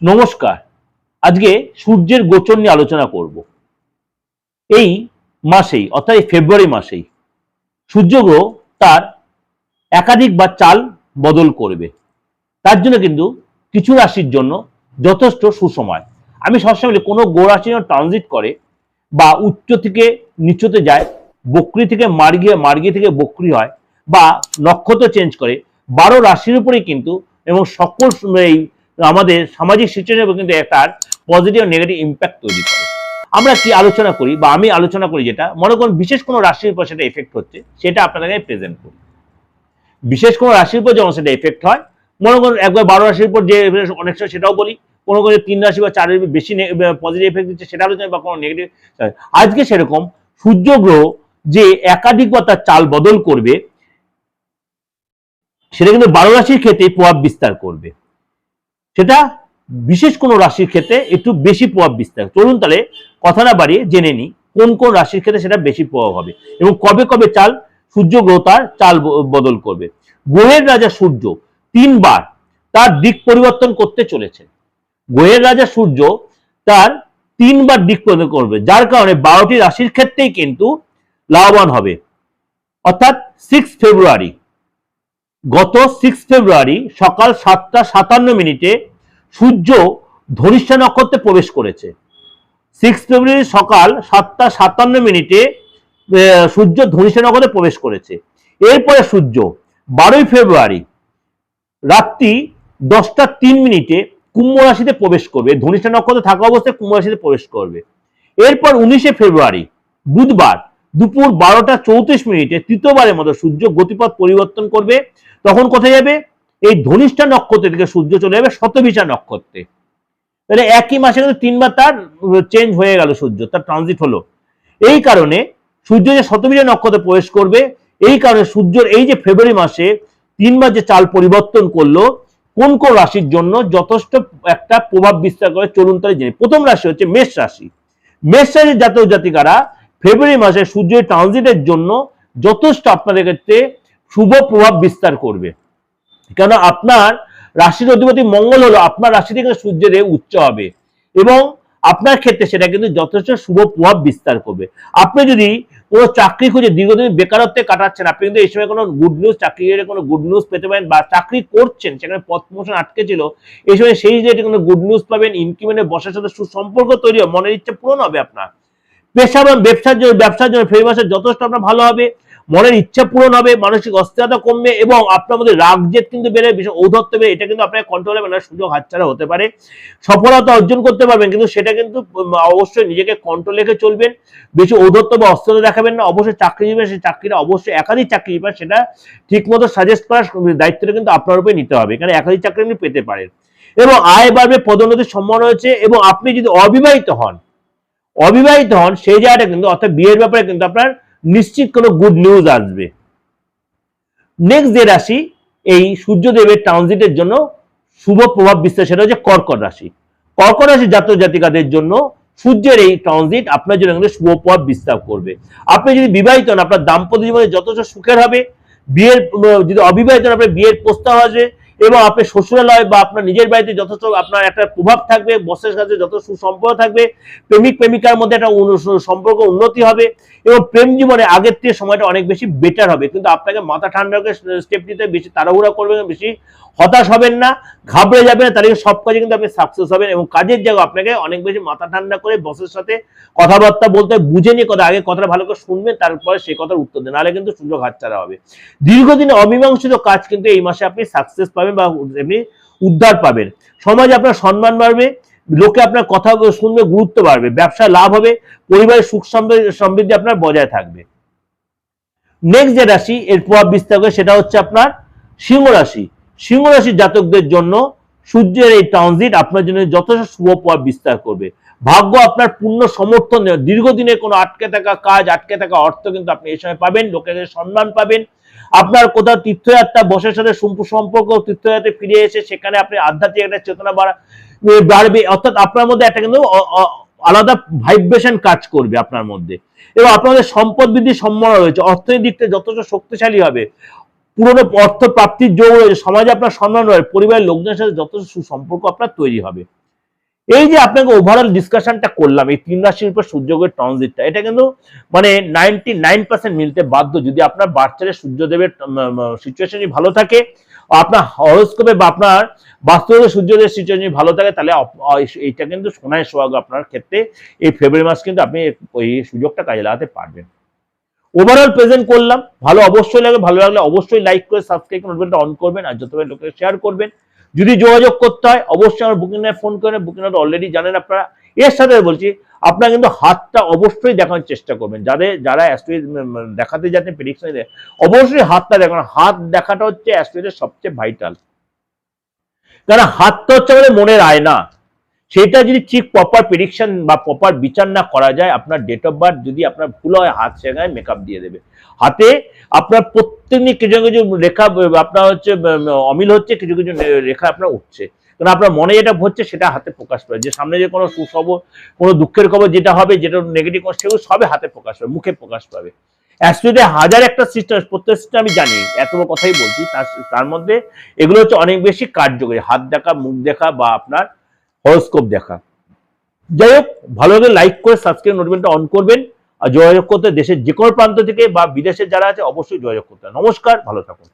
নমস্কার। আজকে সূর্যের গোচর নিয়ে আলোচনা করব। এই মাসেই, অর্থাৎ ফেব্রুয়ারি মাসেই সূর্যগ্রহ তার একাধিক বা চাল বদল করবে। তার জন্য কিন্তু কিছু রাশির জন্য যথেষ্ট সুসময়। আমি সবসময় কোনো গো রাশি যখন ট্রানজিট করে বা উচ্চ থেকে নিচুতে যায়, বকরি থেকে মার্গিয়ে মার্গিয়ে থেকে বক্রি হয় বা নক্ষত্র চেঞ্জ করে, বারো রাশির উপরেই কিন্তু এবং সকল এই আমাদের সামাজিক সিচুয়েশনের কিন্তু একটা পজিটিভ নেগেটিভ ইম্প্যাক্ট তৈরি করে। আমরা কি আলোচনা করি বা আমি আলোচনা করি যেটা, মনে করুন বিশেষ কোনো রাশির উপর সেটা এফেক্ট হচ্ছে, সেটা আপনাদেরকে প্রেজেন্ট করি বিশেষ কোনো রাশির উপর যখন সেটা এফেক্ট হয়, মনে করুন একবার বারো রাশির উপর যে অনেক সময় সেটাও বলি কোনো কোনো তিন রাশি বা চারের বেশি পজিটিভ এফেক্ট দিচ্ছে, সেটা আলোচনা বা কোনো নেগেটিভ আজকে সেরকম সূর্য গ্রহ যে একাধিক বা তার চাল বদল করবে, সেটা কিন্তু বারো রাশির ক্ষেত্রে প্রভাব বিস্তার করবে। সেটা বিশেষ কোনো রাশির ক্ষেত্রে একটু বেশি প্রভাব বিস্তার চলুন তাহলে কথা না বাড়িয়ে জেনে নিই, কোন কোন রাশির ক্ষেত্রে সেটা বেশি প্রভাব হবে এবং কবে কবে চাল সূর্য গ্রহ তার চাল বদল করবে। গ্রহের রাজা সূর্য তিনবার তার দিক পরিবর্তন করতে চলেছে। গ্রহের রাজা সূর্য তার তিনবার দিক পরিবর্তন করবে, যার কারণে বারোটি রাশির ক্ষেত্রেই কিন্তু লাভবান হবে। অর্থাৎ সিক্স ফেব্রুয়ারি গত সিক্স ফেব্রুয়ারি সকাল সাতটা সাতান্ন মিনিটে সূর্য ধনিষ্ঠা নক্ষত্রে প্রবেশ করেছে। সিক্স ফেব্রুয়ারি সকাল সাতটা সাতান্ন মিনিটে সূর্য ধনিষ্ঠা নক্ষত্রে প্রবেশ করেছে। এরপরে সূর্য বারোই ফেব্রুয়ারি রাত্রি দশটা তিন মিনিটে কুম্ভ রাশিতে প্রবেশ করবে। ধনিষ্ঠা নক্ষত্রে থাকা অবস্থায় কুম্ভ রাশিতে প্রবেশ করবে। এরপর উনিশে ফেব্রুয়ারি বুধবার দুপুর বারোটা চৌত্রিশ মিনিটে তৃতীয়বারের মতো সূর্য গতিপথ পরিবর্তন করবে। তখন কোথায় যাবে? এই ধনিষ্ঠা নক্ষত্র থেকে সূর্য চলে যাবে শতবিশা নক্ষত্রে। তাহলে একই মাসে কিন্তু তিনবার তার চেঞ্জ হয়ে গেল সূর্য, তার ট্রানজিট হলো। এই কারণে সূর্য যে শতবিশা নক্ষত্রে প্রবেশ করবে, এই কারণে সূর্যের এই যে ফেব্রুয়ারি মাসে তিনবার যে চাল পরিবর্তন করল, কোন কোন রাশির জন্য যথেষ্ট একটা প্রভাব বিস্তার করে চলুন তাহলে জেনে। প্রথম রাশি হচ্ছে মেষ রাশি। মেষ রাশির জাতক জাতিকারা ফেব্রুয়ারি মাসে সূর্যের ট্রানজিটের জন্য যথেষ্ট আপনাদের ক্ষেত্রে শুভ প্রভাব বিস্তার করবে। কেন আপনার রাশির অধিপতি মঙ্গল হলো আপনার রাশি থেকে সূর্যের উচ্চ হবে এবং আপনার ক্ষেত্রে সেটা কিন্তু যথেষ্ট শুভ প্রভাব বিস্তার করবে। আপনি যদি কোনো চাকরি খুঁজে দীর্ঘদিন বেকারত্বে কাটাচ্ছেন, আপনি কিন্তু এই সময় কোনো গুড নিউজ চাকরির কোনো গুড নিউজ পেতে পারেন বা চাকরি করছেন, সেখানে পথ প্রমোশন আটকে ছিল, এই সময় সেই যে কোনো গুড নিউজ পাবেন ইনক্রিমেন্টে বসার সাথে সুসম্পর্ক তৈরি হবে মনের ইচ্ছা পূরণ হবে আপনার। পেশা এবং ব্যবসার জন্য ব্যবসার জন্য ফেব্রুয়ারি যথেষ্ট আপনার ভালো হবে। মনের ইচ্ছা পূরণ হবে, মানসিক অস্থিরতা কমবে এবং আপনার মধ্যে রাগ জেদ কিন্তু বেড়ে, বিশেষ ঔধত্ব বেড়ে, এটা কিন্তু আপনার কন্ট্রোলে মানে সুযোগ হাতছাড়া হতে পারে। সফলতা অর্জন করতে পারবেন, কিন্তু সেটা কিন্তু অবশ্যই নিজেকে কন্ট্রোল রেখে চলবেন। বেশি ঔধত্ব বা অস্থিরতা দেখাবেন না, অবশ্যই চাকরি জীবনে সেই চাকরিটা অবশ্যই একাধিক চাকরি জীবন সেটা ঠিক মতো সাজেস্ট করার দায়িত্বটা কিন্তু আপনার উপরে নিতে হবে, কারণ একাধিক চাকরি আপনি পেতে পারেন। এবং আয় বাড়বে, পদোন্নতির সম্ভাবনা রয়েছে এবং আপনি যদি অবিবাহিত হন অবিবাহিত হন, সেই জায়গাটা কিন্তু, অর্থাৎ বিয়ের ব্যাপারে কিন্তু আপনার নিশ্চিত কোনো গুড নিউজ আসবে। নেক্সট যে রাশি, এই সূর্যদেবের ট্রানজিটের জন্য শুভ প্রভাব বিস্তার সেটা হচ্ছে কর্কট রাশি। কর্কট রাশি জাতক জাতিকাদের জন্য সূর্যের এই ট্রানজিট আপনার জন্য কিন্তু শুভ প্রভাব বিস্তার করবে। আপনি যদি বিবাহিত হন, আপনার দাম্পত্য জীবনে যথেষ্ট সুখের হবে, বিয়ের, যদি অবিবাহিত হন, আপনার বিয়ের প্রস্তাব আসবে এবং আপনার শ্বশুরালয় বা আপনার নিজের বাড়িতে যথেষ্ট আপনার একটা প্রভাব থাকবে বসের কাছে যত সুসম্পর্ক থাকবে, প্রেমিক, প্রেমিকার মধ্যে একটা সম্পর্ক উন্নতি হবে এবং প্রেম জীবনে আগের থেকে সময়টা অনেক বেশি বেটার হবে। কিন্তু আপনাকে মাথা ঠান্ডা করে স্টেপ নিতে বেশি তাড়াহুড়া করবেন বেশি হতাশ হবেন না, ঘাবড়ে যাবেন তাহলে সব কাজে কিন্তু আপনি সাকসেস হবেন এবং কাজের জায়গায় আপনাকে অনেক বেশি মাথা ঠান্ডা করে বসের সাথে কথাবার্তা বলতে বুঝে নিয়ে কথা, আগে কথাটা ভালো করে শুনবেন, তারপরে সেই কথার উত্তর দেন, নাহলে কিন্তু সুযোগ হাতছাড়া হবে। দীর্ঘদিনে অমীমাংসিত কাজ কিন্তু এই মাসে আপনি সাকসেস পাবেন। বা এমনি উদ্ধার পাবেন। সমাজে আপনার সম্মান বাড়বে, লোকে আপনার কথা শুনবে, গুরুত্ব বাড়বে, ব্যবসায় লাভ হবে, পরিবারের সুখ সমৃদ্ধি- আপনার বজায় থাকবে। নেক্সট যে রাশি, এর প্রভাব বিস্তার করে সেটা হচ্ছে আপনার সিংহ রাশি। সিংহ রাশির জাতকদের জন্য সূর্যের এই ট্রানজিট আপনার জন্য যথেষ্ট শুভ প্রভাব বিস্তার করবে। ভাগ্য আপনার পূর্ণ সমর্থন দীর্ঘদিনের কোনো আটকে থাকা কাজ, আটকে থাকা অর্থ কিন্তু আপনি এই সময় পাবেন লোকের সম্মান পাবেন আপনার কোথাও তীর্থযাত্রা, বসের সাথে সম্প- সম্পর্ক, তীর্থযাত্রা ফিরে এসে সেখানে আপনি আধ্যাত্মিক একটা চেতনা বাড়া বাড়বে। অর্থাৎ আপনার মধ্যে একটা কিন্তু আলাদা ভাইব্রেশন কাজ করবে আপনার মধ্যে। এবং আপনাদের সম্পদ বৃদ্ধির সম্ভাবনা রয়েছে। অর্থনৈতিক দিকটা যথেষ্ট শক্তিশালী হবে। পুরনো অর্থ প্রাপ্তির যোগ রয়েছে। সমাজে আপনার সম্মান রয়েছে। পরিবারের লোকজনের সাথে যথেষ্ট সুসম্পর্ক আপনার তৈরি হবে। এই যে আপনাকে ওভারঅল ডিসকাশনটা করলাম, এই তিন রাশির উপর সূর্যগ্রহের ট্রানজিটটা এটা কিন্তু মানে নাইনটি মিলতে বাধ্য। যদি আপনার বাচ্চাদের সূর্যদেবের সিচুয়েশনই ভালো থাকে, আপনার হরস্কোপে বা আপনার বাস্তবে সূর্যদেবের সিচুয়েশন ভালো থাকে, তাহলে এইটা কিন্তু সোনায় সোহাগ আপনার ক্ষেত্রে এই ফেব্রুয়ারি মাস কিন্তু আপনি ওই সুযোগটা কাজে লাগাতে পারবেন। ওভারঅল প্রেজেন্ট করলাম, ভালো অবশ্যই লাগে, ভালো লাগলে অবশ্যই লাইক করে সাবস্ক্রাইব নোটিফিকেশনটা অন করবেন, আর যতবার লোকের শেয়ার করবেন যদি যোগাযোগ করতে হয়, অবশ্যই আমার বুকিং ফোন করেন বুকিং অলরেডি জানেন আপনারা। এর সাথে বলছি, আপনারা কিন্তু হাতটা অবশ্যই দেখানোর চেষ্টা করবেন। যাদের, যারা অ্যাস্ট্রোইড দেখাতে যাচ্ছেন প্রেডিকশন অবশ্যই হাতটা দেখানো। হাত দেখাটা হচ্ছে অ্যাস্ট্রোইডের সবচেয়ে ভাইটাল কারণ হাতটা হচ্ছে আমাদের মনের আয়না। সেটা যদি ঠিক প্রপার প্রেডিকশন বা প্রপার বিচার না করা যায়, আপনার ডেট অফ বার্থ যদি আপনার ভুল হয়, হাত সেখানে মেকআপ দিয়ে দেবে। হাতে আপনার প্রত্যেকদিন কিছু কিছু রেখা, আপনার হচ্ছে, অমিল হচ্ছে, কিছু কিছু রেখা আপনার উঠছে। কারণ আপনার মনে যেটা হচ্ছে, সেটা হাতে প্রকাশ পায় যে সামনে যে কোনো সুখবর কোনো দুঃখের খবর যেটা হবে, যেটা নেগেটিভ সেগুলো সবে হাতে প্রকাশ পাবে, মুখে প্রকাশ পাবে। অ্যাস্ট্রোতে হাজার একটা সিস্টেম প্রত্যেক system আমি জানি, এত কথাই বলছি। তার মধ্যে এগুলো হচ্ছে অনেক বেশি কার্যকরী। হাত দেখা, মুখ দেখা বা আপনার হরোস্কোপ দেখা। যাই হোক ভালো লাগে লাইক করে সাবস্ক্রাইব নোটিফিকেশনটা অন করবেন আর যোগাযোগ করতে দেশের যে কোনো প্রান্ত থেকে বা বিদেশে যারা আছে, অবশ্যই যোগাযোগ করতে নমস্কার, ভালো থাকুন।